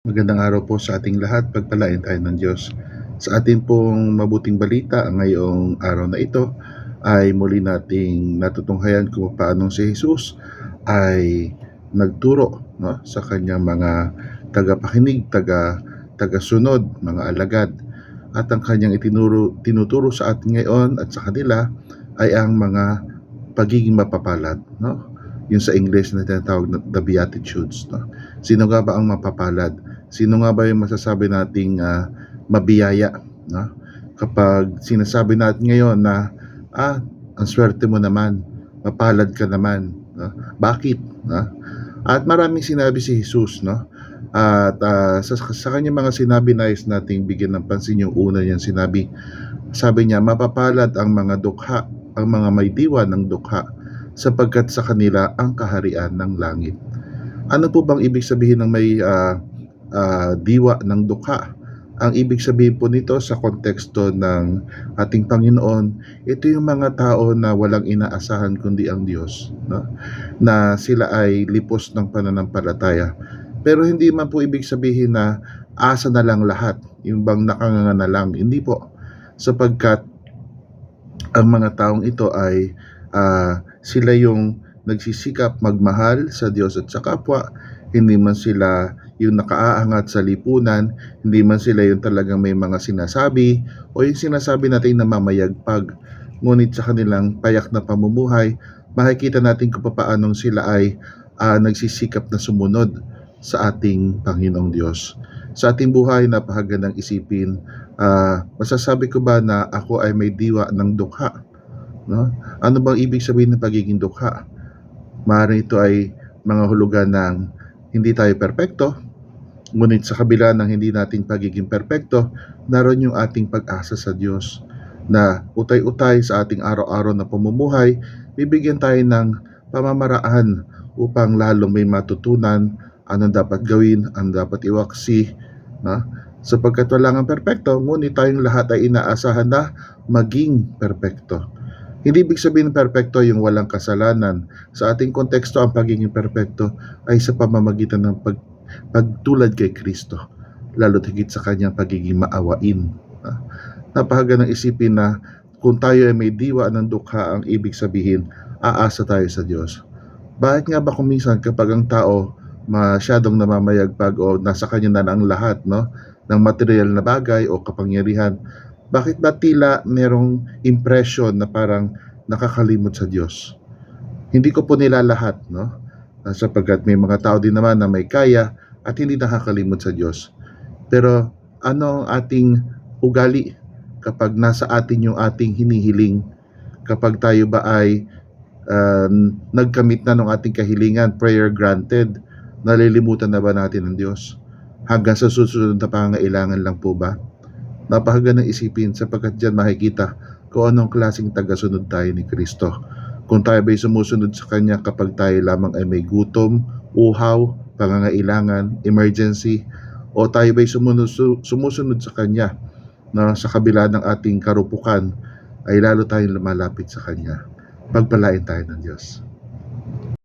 Magandang araw po sa ating lahat. Pagpalain tayo ng Diyos. Sa ating pong mabuting balita ngayong araw na ito ay muli nating natutunghayan kung paano si Jesus ay nagturo no, sa kanyang mga tagapakinig, taga, tagasunod, mga alagad. At ang kanyang itinuro, tinuturo sa atin ngayon at sa kanila ay ang mga pagiging mapapalad. No? Yung sa English na tinatawag na the Beatitudes. No? Sino nga ba ang mapapalad? Sino nga ba yung masasabi nating ah, mabiyaya? No? Kapag sinasabi natin ngayon na, ah, ang swerte mo naman, mapalad ka naman. No? Bakit? No? At maraming sinabi si Jesus, no? At ah, sa, sa kanyang mga sinabi, nais nating bigyan ng pansin yung una niyang sinabi. Sabi niya, mapapalad ang mga dukha, ang mga may diwa ng dukha, sapagkat sa kanila ang kaharian ng langit. Ano po bang ibig sabihin ng may ah, ah, diwa ng dukha? Ang ibig sabihin po nito sa konteksto ng ating Panginoon, ito yung mga tao na walang inaasahan kundi ang Diyos. No? Na sila ay lipos ng pananampalataya. Pero hindi man po ibig sabihin na asa na lang lahat, yung bang nakanganga na lang. Hindi po. Sapagkat ang mga taong ito ay ah, sila yung nagsisikap magmahal sa Diyos at sa kapwa. Hindi man sila yung nakaaangat sa lipunan, hindi man sila yung talagang may mga sinasabi o yung sinasabi natin na mamayagpag. Ngunit sa kanilang payak na pamumuhay, makikita natin kung paanong sila ay ah, nagsisikap na sumunod sa ating Panginoong Diyos. Sa ating buhay, napakagandang isipin, ah, masasabi ko ba na ako ay may diwa ng dukha? No? Ano bang ibig sabihin ng pagiging dukha? Maaaring ito ay mga hulugan ng hindi tayo perpekto, ngunit sa kabila ng hindi nating pagiging perpekto, naroon yung ating pag-asa sa Diyos na utay-utay sa ating araw-araw na pamumuhay, bibigyan tayo ng pamamaraan upang lalong may matutunan anong dapat gawin, anong dapat iwaksi, na? sapagkat wala nga perpekto, ngunit tayong lahat ay inaasahan na maging perpekto. Hindi ibig sabihin perpekto yung walang kasalanan. Sa ating konteksto, ang pagiging perpekto ay sa pamamagitan ng pag, pagtulad kay Kristo, lalo't higit sa kanyang pagiging maawain. Ah, Napakaga ng isipin na kung tayo ay may diwa ng dukha, ang ibig sabihin, aasa tayo sa Diyos. Bakit nga ba kung minsan kapag ang tao masyadong namamayagpag o nasa kanya na ang lahat no, ng material na bagay o kapangyarihan, bakit ba tila merong impression na parang nakakalimot sa Diyos? Hindi ko po nila lahat, no? Ah, sapagkat may mga tao din naman na may kaya at hindi nakakalimot sa Diyos. Pero ano ang ating ugali kapag nasa atin yung ating hinihiling? Kapag tayo ba ay um, nagkamit na ng ating kahilingan, prayer granted, nalilimutan na ba natin ang Diyos? Hanggang sa susunod na pangangailangan lang po ba? Napakagandang isipin sapagkat dyan makikita kung anong klaseng tagasunod tayo ni Kristo. Kung tayo ba'y sumusunod sa Kanya kapag tayo lamang ay may gutom, uhaw, pangangailangan, emergency, o tayo ba'y sumunod, su- sumusunod sa Kanya na sa kabila ng ating karupukan ay lalo tayong lumalapit sa Kanya. Pagpalain tayo ng Diyos.